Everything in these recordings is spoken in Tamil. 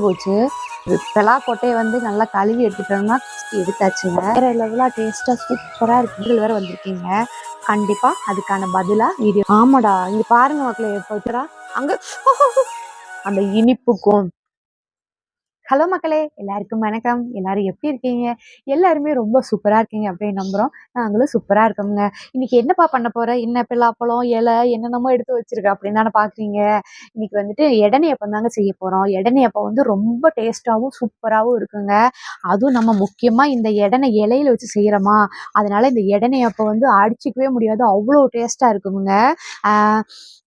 போச்சு. பெலா கொட்டையை வந்து நல்லா கழுவி எடுத்துட்டோம்னா எடுத்தாச்சுங்க. வேற லெவலாக டேஸ்ட்டாக சூப்பராக இருக்கு. வேற வந்திருக்கீங்க. கண்டிப்பா அதுக்கான பதிலா வீடியோ ஆமாடா இங்க பாருங்க மக்களை எப்போ அங்க அந்த இனிப்புக்கும் ஹலோ மக்களே எல்லாருக்கும் வணக்கம். எல்லாரும் எப்படி இருக்கீங்க? எல்லாருமே ரொம்ப சூப்பராக இருக்கீங்க அப்படின்னு நம்புகிறோம் நாங்களும் சூப்பராக இருக்கோங்க இன்னைக்கு என்னப்பா பண்ண போற? என்ன பிள்ளாப்பழம் இலை என்னென்னமோ எடுத்து வச்சிருக்க அப்படின்னு தானே பார்க்குறீங்க இன்னைக்கு வந்துட்டு இடனையப்பம் தாங்க செய்ய போகிறோம் இடனையப்பம் வந்து ரொம்ப டேஸ்ட்டாகவும் சூப்பராகவும் இருக்குங்க. அதுவும் நம்ம முக்கியமாக இந்த இடனை இலையில வச்சு செய்கிறோமா அதனால இந்த இடனையப்பம் வந்து அடிச்சிக்கவே முடியாது. அவ்வளோ டேஸ்ட்டாக இருக்குங்க.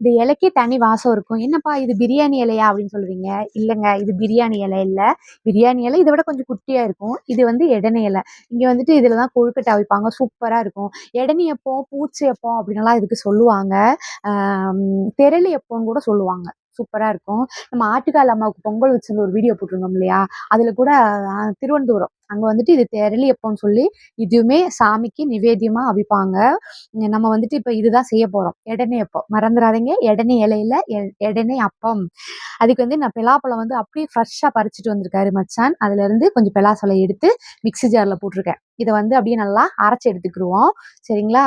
இந்த இலைக்கே தனி வாசம் இருக்கும். என்னப்பா இது பிரியாணி இலையா அப்படின்னு சொல்லுவீங்க? இல்லைங்க இது பிரியாணி இலை இல்லை. பிரியாணி இலை இதை விட கொஞ்சம் குட்டியா இருக்கும். இது வந்து எடனை இலை. இங்க வந்துட்டு இதுல தான் கொழுக்கட்டை அவிப்பாங்க. சூப்பரா இருக்கும். இடனி எப்போ பூச்சி எப்போ அப்படின்லாம் இதுக்கு சொல்லுவாங்க. ஆஹ் தெரளி எப்போன்னு கூட சொல்லுவாங்க. சூப்பரா இருக்கும். நம்ம ஆட்டுக்கால் அம்மாவுக்கு பொங்கல் வச்சுருந்து ஒரு வீடியோ போட்டிருந்தோம் இல்லையா? அதுல கூட திருவனந்தபுரம். அங்க வந்துட்டு இது தெரளி எப்போன்னு சொல்லி இதுவுமே சாமிக்கு நிவேதியமாக அவிப்பாங்க. நம்ம வந்துட்டு இப்ப இதுதான் செய்ய போறோம். எடனே அப்பம் மறந்துடாதீங்க எடனே இலையில எடனே அப்பம். அதுக்கு வந்து நான் பெலாப்பழம் வந்து அப்படியே ஃப்ரெஷ்ஷாக பறிச்சுட்டு வந்திருக்காரு மச்சான். அதுல இருந்து கொஞ்சம் பலாசலை எடுத்து மிக்ஸி ஜார்ல போட்டிருக்கேன். இதை வந்து அப்படியே நல்லா அரைச்சி எடுத்துக்கிடுவோம் சரிங்களா?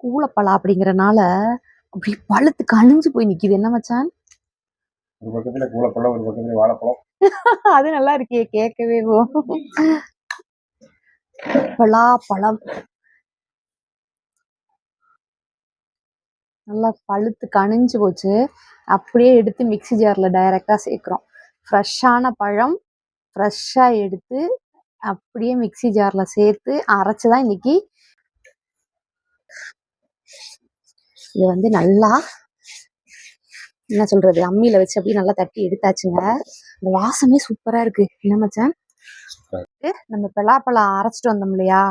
கூலப்பழம் அப்படிங்கறனால அப்படி பழுத்து கணிஞ்சு போய் நிக்குது. என்ன மச்சான்? ஒரு பக்கத்துல கூலப்பழம் ஒரு பக்கத்துல வாழைப்பழம். அது நல்லா இருக்கே கேட்கவே பலாப்பழம். நல்லா பழுத்து கனிஞ்சு போச்சு. அப்படியே எடுத்து மிக்ஸி ஜார்ல டைரக்டா சேர்க்குறோம். ஃப்ரெஷ்ஷான பழம் ஃப்ரெஷ்ஷாக எடுத்து அப்படியே மிக்ஸி ஜார்ல சேர்த்து அரைச்சு தான் இன்னைக்கு இது வந்து நல்லா என்ன சொல்றது அம்மியில வச்சு அப்படியே நல்லா தட்டி எடுத்தாச்சுங்க. இந்த வாசமே சூப்பரா இருக்கு. என்ன மச்சான்? நம்ம பலாப்பழம் அரைச்சிட்டு வந்தோம் இல்லையா?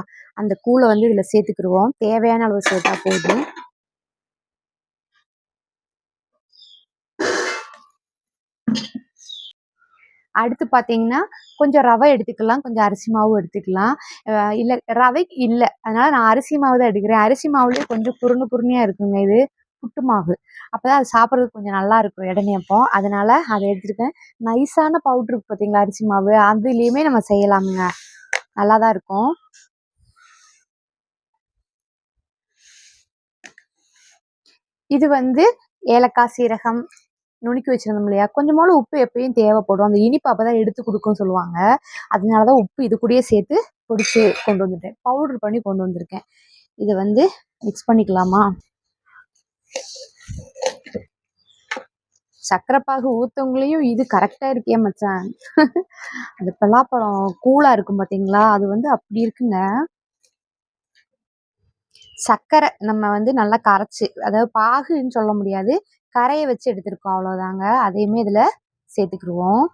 அந்த கூழை வந்து இதுல சேர்த்துக்கிருவோம். தேவையான அளவு சேர்த்தா போதும். அடுத்து பார்த்தீங்கன்னா கொஞ்சம் ரவை எடுத்துக்கலாம் கொஞ்சம் அரிசி மாவும் எடுத்துக்கலாம். இல்லை ரவை இல்லை. அதனால நான் அரிசி மாவு தான் எடுக்கிறேன். அரிசி மாவுலேயே கொஞ்சம் புருணு குறுனியா இருக்குங்க இது புட்டு மாவு. அப்போதான் அது சாப்பிட்றதுக்கு கொஞ்சம் நல்லா இருக்கும் இடைநேப்பம் அதனால அதை எடுத்துருக்கேன். நைஸான பவுட்ரு பார்த்தீங்களா அரிசி மாவு? அதுலேயுமே நம்ம செய்யலாமுங்க. நல்லா தான் இருக்கும். இது வந்து ஏலக்காய் சீரகம் நுணுக்கி வச்சிருந்தோம் இல்லையா? கொஞ்சமாலும் உப்பு எப்பயும் தேவைப்படும். அந்த இனிப்பு அப்போதான் எடுத்து கொடுக்கும்னு சொல்லுவாங்க. அதனால தான் உப்பு இது கூடயே சேர்த்து பொடிச்சு கொண்டு வந்துட்டேன். பவுடர் பண்ணி கொண்டு வந்திருக்கேன். இதை வந்து மிக்ஸ் பண்ணிக்கலாமா? சக்கரைப்பாகு ஊத்தவங்களையும் இது கரெக்டா இருக்கே மச்சான். அந்த பலாப்பழம் கூலா இருக்கும் பாத்தீங்களா? அது வந்து அப்படி இருக்குங்க. சர்க்கரை நம்ம வந்து நல்லா கரைச்சி அதாவது பாகுன்னு சொல்ல முடியாது. கரையை வச்சு எடுத்திருக்கோம் அவ்வளோதாங்க அதையுமே இதில் சேர்த்துக்கிடுவோம்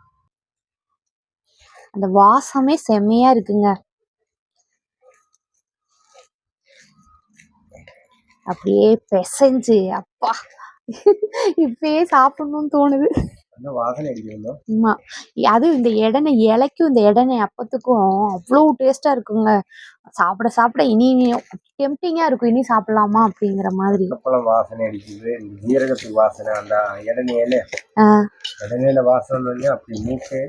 அந்த வாசமே செம்மையா இருக்குங்க. அப்படியே பிசைஞ்சு அப்பா இப்பயே சாப்பிடணும்னு தோணுது. ஆமா. அது இந்த எடனை இலைக்கும் இந்த எடனை அப்பத்துக்கும் அவ்வளோ டேஸ்டா இருக்குங்க. சாப்பிட சாப்பிட இனி டெம்டிங்கா இருக்கும். இனி சாப்பிடலாமா அப்படிங்கிற மாதிரி. பழம் வாசனை அடிக்குது. ஜீரகத்துக்கு வாசனை அந்த ஆஹ் இடநேல வாசனை அப்படி மூக்கே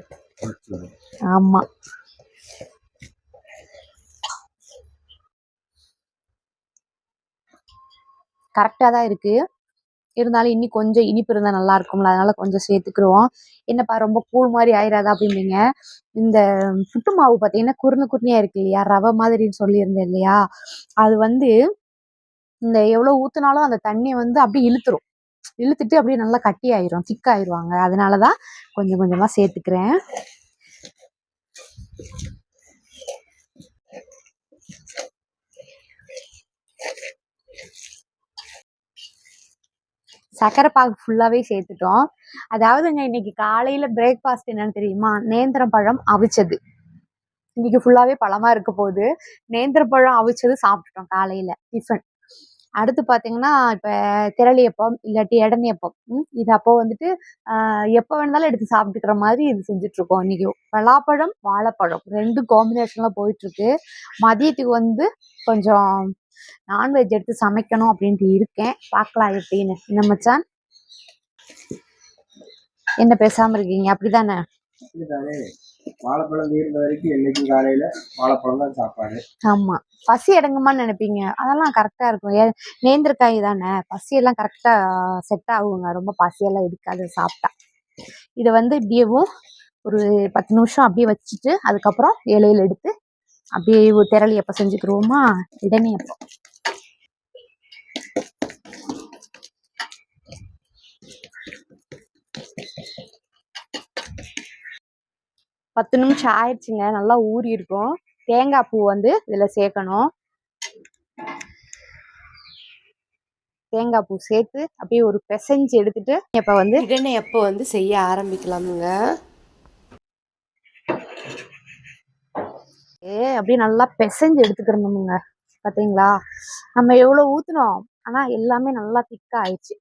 ஆமா. கரெக்டாக தான் இருக்கு. இருந்தாலும் இன்னி கொஞ்சம் இனிப்பு இருந்தால் நல்லா இருக்கும்ல அதனால கொஞ்சம் சேர்த்துக்கிடுவோம் என்னப்பா ரொம்ப கூழ் மாதிரி ஆயிராதா அப்படின்னீங்க. இந்த புட்டு மாவு பார்த்தீங்கன்னா குறுனு குறுனியா இருக்கு இல்லையா ரவை மாதிரின்னு சொல்லியிருந்தேன் இல்லையா அது வந்து இந்த எவ்வளோ ஊத்துனாலும் அந்த தண்ணியை வந்து அப்படியே இழுத்துரும். இழுத்துட்டு அப்படியே நல்லா கட்டி ஆயிரும் திக்காயிருவாங்க அதனால தான் கொஞ்சம் கொஞ்சமாக சேர்த்துக்கிறேன். சக்கரை பாகு ஃபுல்லாகவே சேர்த்துட்டோம். அதாவதுங்க இன்னைக்கு காலையில் பிரேக்ஃபாஸ்ட் என்னன்னு தெரியுமா? நேந்திரம் பழம் அவிச்சது. இன்னைக்கு ஃபுல்லாகவே பழமாக இருக்க போகுது. நேந்திரம் பழம் அவிச்சது சாப்பிட்டுட்டோம் காலையில் டிஃபன் அடுத்து பார்த்தீங்கன்னா இப்போ திரளியப்பம் இல்லாட்டி இடனியப்பம் இது அப்போ வந்துட்டு எப்போ வேணாலும் எடுத்து சாப்பிட்டுக்கிற மாதிரி இது செஞ்சுட்டு இருக்கோம் இன்னைக்கு. பலாப்பழம் வாழைப்பழம். ரெண்டு காம்பினேஷன்ல போயிட்டு இருக்கு மதியத்துக்கு வந்து கொஞ்சம் நான்வெஜ் எடுத்து சமைக்கணும் அப்படின்ட்டு இருக்கேன். பார்க்கலாம் எப்படின்னு என்ன. மச்சான்? என்ன பேசாம இருக்கீங்க? அப்படிதானே? வாழைப்பழம் தீர்ந்த வரைக்கும் என்னைக்கும் காலையில வாழைப்பழம் தான் சாப்பாடு. ஆமா. பசி அடங்குமான்னு நினைப்பீங்க. அதெல்லாம் கரெக்டா இருக்கும். நேந்திரக்காய் தானே? பசியெல்லாம் கரெக்டா செட் ஆகுங்க. ரொம்ப பசியெல்லாம் எடுக்காது சாப்பிட்டா. இதை வந்து இப்படியேவும் ஒரு பத்து நிமிஷம் அப்படியே வச்சுட்டு அதுக்கப்புறம் இலையில எடுத்து அப்படியே ஒரு திரளி எப்போ செஞ்சுக்கிருவோமா? இடனே அப்போ. பத்து நிமிஷம் ஆயிடுச்சுங்க. நல்லா ஊறி இருக்கும். தேங்காய் பூ வந்து இதில் சேர்க்கணும். தேங்காய் பூ சேர்த்து அப்படியே ஒரு பிசைஞ்சு எடுத்துட்டு இப்போ வந்து இடனே எப்போ வந்து செய்ய ஆரம்பிக்கலாமுங்க. அப்படியே நல்லா பிசைஞ்சு எடுத்துக்கிறணுமுங்க. பாத்தீங்களா? நம்ம எவ்வளவு ஊத்துனோம் ஆனா எல்லாமே நல்லா திக்கா ஆயிடுச்சு.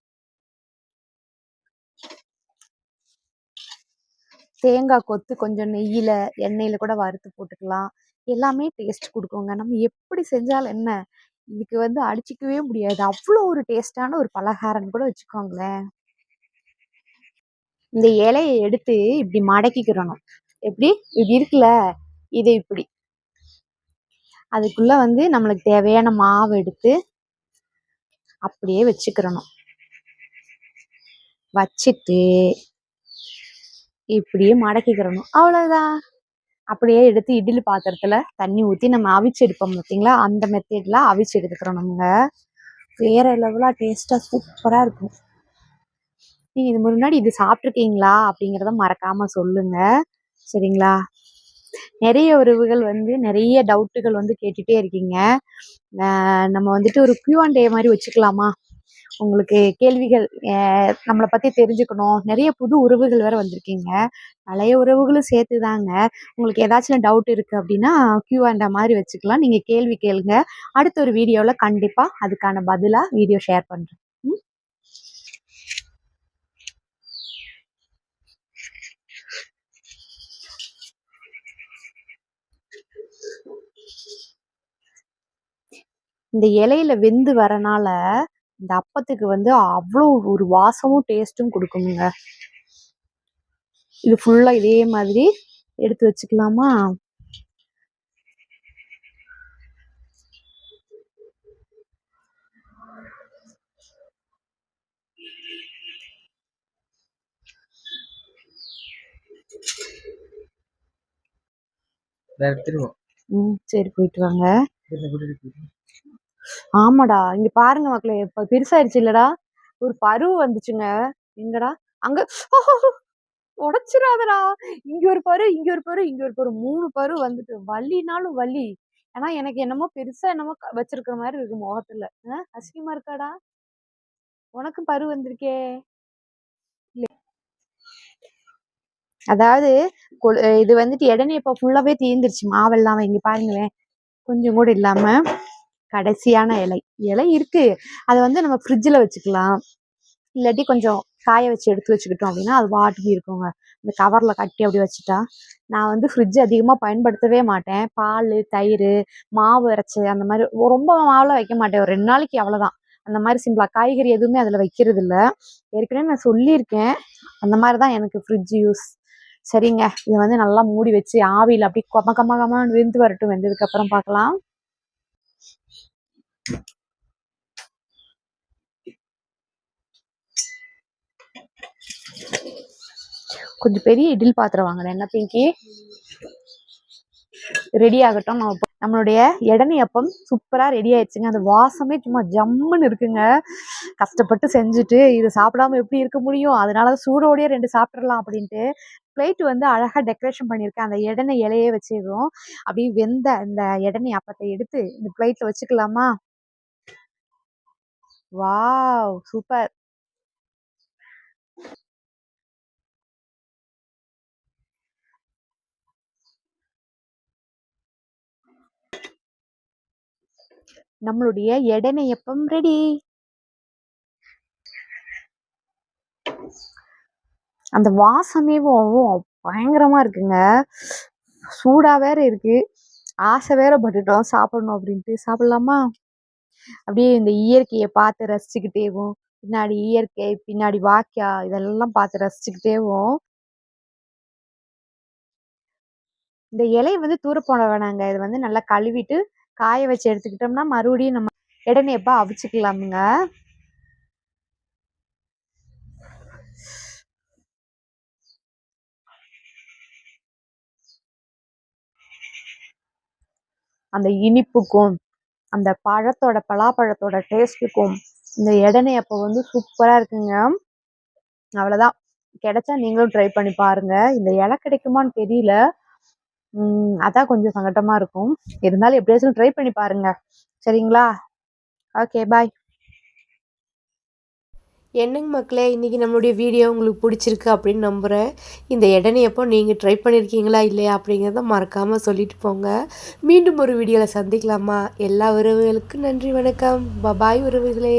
தேங்காய் கொத்து கொஞ்சம் நெய்யில எண்ணெயில கூட வறுத்து போட்டுக்கலாம். எல்லாமே டேஸ்ட் கொடுக்குங்க. நம்ம எப்படி செஞ்சாலும் என்ன? இதுக்கு வந்து அடிச்சிக்கவே முடியாது. அவ்வளோ ஒரு டேஸ்டான ஒரு பலகாரம்னு கூட வச்சுக்கோங்களேன். இந்த இலையை எடுத்து இப்படி மடக்கிக்கிறணும். எப்படி? இப்படி இருக்குல்ல? இது இப்படி. அதுக்குள்ள வந்து நம்மளுக்கு தேவையான மாவு எடுத்து அப்படியே வச்சுக்கிறணும். வச்சுட்டு இப்படியே மடக்கிக்கிறணும். அவ்வளோதான் அப்படியே எடுத்து இடிலி பாத்திரத்தில் தண்ணி ஊற்றி நம்ம அவிச்சு எடுப்போம் பார்த்தீங்களா அந்த மெத்தட்ல அவிச்சு எடுத்துக்கிறோம் நம்ம. வேற லெவலாக டேஸ்டா சூப்பராக இருக்கும். நீங்கள் இது முன்னாடி இது சாப்பிட்ருக்கீங்களா அப்படிங்கிறத மறக்காமல் சொல்லுங்கள் சரிங்களா? நிறைய உறவுகள் வந்து நிறைய டவுட்டுகள் வந்து கேட்டுட்டே இருக்கீங்க. நம்ம வந்துட்டு ஒரு க்யூ அண்ட் டே மாதிரி வச்சுக்கலாமா? உங்களுக்கு கேள்விகள் நம்மளை பத்தி தெரிஞ்சுக்கணும். நிறைய புது உறவுகள் வேற வந்திருக்கீங்க. பழைய உறவுகளும் சேர்த்து தாங்க உங்களுக்கு ஏதாச்சும் டவுட் இருக்கு அப்படின்னா க்யூ அண்ட் மாதிரி வச்சுக்கலாம். நீங்க கேள்வி கேளுங்க. அடுத்த ஒரு வீடியோவில் கண்டிப்பா அதுக்கான பதிலாக வீடியோ ஷேர் பண்றேன். இந்த இலையில வெந்து வரனால இந்த அப்பத்துக்கு வந்து அவ்வளோ ஒரு வாசமும் டேஸ்ட்டும் கொடுக்குங்க. இது ஃபுல்லா இதே மாதிரி எடுத்து வச்சுக்கலாமா? ம் சரி போயிட்டு வாங்க. ஆமாடா. இங்க பாருங்க மக்களே இப்ப பெருசாயிருச்சு இல்லடா. ஒரு பருவு வந்துச்சுங்க. எங்கடா? அங்க உடைச்சிடாதடா இங்க ஒரு பரு இங்க ஒரு பரு இங்க ஒரு பரு மூணு பரு வந்துட்டு வலினாலும் வலி ஆனா எனக்கு என்னமோ பெருசா என்னமோ வச்சிருக்கிற மாதிரி இருக்கு முகத்துல. அசிங்கமா இருக்காடா? உனக்கும் பரு வந்திருக்கே. இல்ல. அதாவது இது வந்துட்டு இடனே இப்ப ஃபுல்லாவே தீர்ந்துருச்சு. மாவெல்லாம் இங்க பாருங்களேன். கொஞ்சம் கூட இல்லாம. கடைசியான இலை. இலை இருக்கு. அதை வந்து நம்ம ஃப்ரிட்ஜில் வச்சுக்கலாம். இல்லாட்டி கொஞ்சம் காய வச்சு எடுத்து வச்சுக்கிட்டோம் அப்படின்னா அது வாட்டுக்கு இருக்குங்க. இந்த கவரில் கட்டி அப்படி வச்சுட்டா நான் வந்து ஃப்ரிட்ஜ் அதிகமாக பயன்படுத்தவே மாட்டேன். பால் தயிர் மாவு அரைச்சி அந்த மாதிரி ரொம்ப மாவில் வைக்க மாட்டேன். ஒரு ரெண்டு நாளைக்கு அவ்வளோதான் அந்த மாதிரி சிம்பிளாக காய்கறி எதுவுமே அதில் வைக்கிறது இல்லை. ஏற்கனவே நான் சொல்லியிருக்கேன். அந்த மாதிரி தான் எனக்கு ஃப்ரிட்ஜ் யூஸ் சரிங்க. இதை வந்து நல்லா மூடி வச்சு ஆவியில் அப்படி கம கம கமான்னு வெந்து வரட்டும். வெந்ததுக்கப்புறம் பார்க்கலாம். கொஞ்சம் பெரிய இடில் பாத்திரம் வாங்கினேன். என்ன பிங்கி? ரெடி ஆகட்டும். நம்ம நம்மளுடைய இடனி அப்பம் சூப்பரா ரெடி ஆயிடுச்சுங்க. அந்த வாசமே சும்மா ஜம்முன்னு இருக்குங்க. கஷ்டப்பட்டு செஞ்சுட்டு இது சாப்பிடாம எப்படி இருக்க முடியும்? அதனால சூடோடையே ரெண்டு சாப்பிட்றலாம் அப்படின்ட்டு பிளேட் வந்து அழகாக டெக்கரேஷன் பண்ணியிருக்கேன். அந்த இடனை இலையே வச்சிடும் அப்படியே வெந்த இந்த இடனை அப்பத்தை எடுத்து இந்த பிளேட்ல வச்சுக்கலாமா? வாவ்! சூப்பர். நம்மளுடைய எடனையப்பம் ரெடி அந்த வாசமேவும் பயங்கரமா இருக்குங்க. சூடா வேற இருக்கு. ஆசை வேற பட்டுட்டோம். சாப்பிடணும் அப்படின்ட்டு. சாப்பிடலாமா? அப்படியே இந்த இயற்கையை பார்த்து ரசிச்சுக்கிட்டேவும் பின்னாடி இயற்கை பின்னாடி வாய்க்கா இதெல்லாம் பார்த்து ரசிச்சுக்கிட்டேவும் இந்த இலையை வந்து தூர போட வேணாங்க. இது வந்து நல்லா கழுவிட்டு காய வச்சு எடுத்துக்கிட்டோம்னா மறுபடியும் நம்ம இடைநேப்பா அவிச்சுக்கலாமுங்க. இனிப்புக்கும் அந்த பழத்தோட பலாப்பழத்தோட டேஸ்ட்டுக்கும் இந்த இளநீ வந்து சூப்பராக இருக்குங்க. அவ்வளோதான் கிடைச்சா நீங்களும் ட்ரை பண்ணி பாருங்க. இந்த இலை கிடைக்குமான்னு தெரியல. அதான் கொஞ்சம் சங்கட்டமாக இருக்கும். இருந்தாலும் எப்படியாச்சும் ட்ரை பண்ணி பாருங்க. சரிங்களா? ஓகே பாய் என்னங்க மக்களே இன்றைக்கி நம்மளுடைய வீடியோ உங்களுக்கு பிடிச்சிருக்கு அப்படின்னு நம்புகிறேன் இந்த இடைனையப்போ நீங்கள் ட்ரை பண்ணியிருக்கீங்களா இல்லையா அப்படிங்கிறத மறக்காமல் சொல்லிட்டு போங்க. மீண்டும் ஒரு வீடியோவில் சந்திக்கலாமா? எல்லா உறவுகளுக்கும் நன்றி வணக்கம். பபாய் உறவுகளே.